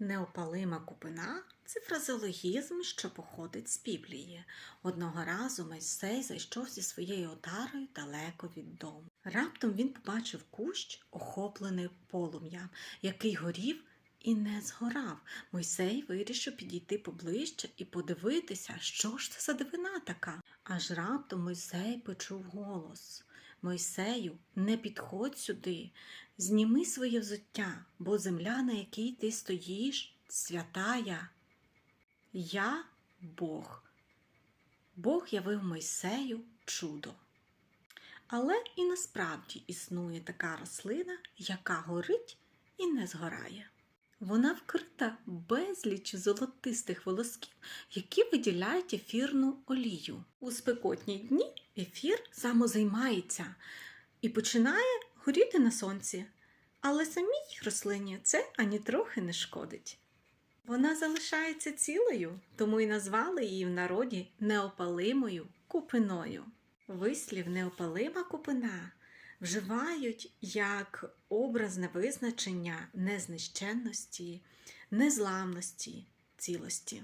Неопалима купина це фразеологізм, що походить з Біблії. Одного разу Мойсей зайшов зі своєю отарою далеко від дому. Раптом він побачив кущ, охоплений полум'ям, який горів і не згорав. Мойсей вирішив підійти поближче і подивитися, що ж це за дивина така. Аж раптом Мойсей почув голос. Мойсею, не підходь сюди, зніми своє взуття, бо земля, на якій ти стоїш, святая. Я Бог. Бог явив Мойсею чудо. Але і насправді існує така рослина, яка горить і не згорає. Вона вкрита безліч золотистих волосків, які виділяють ефірну олію. У спекотні дні ефір самозаймається і починає горіти на сонці, але самій рослині це ані трохи не шкодить. Вона залишається цілою, тому й назвали її в народі неопалимою купиною. Вислів неопалима купина вживають як образне визначення незнищенності, незламності, цілості.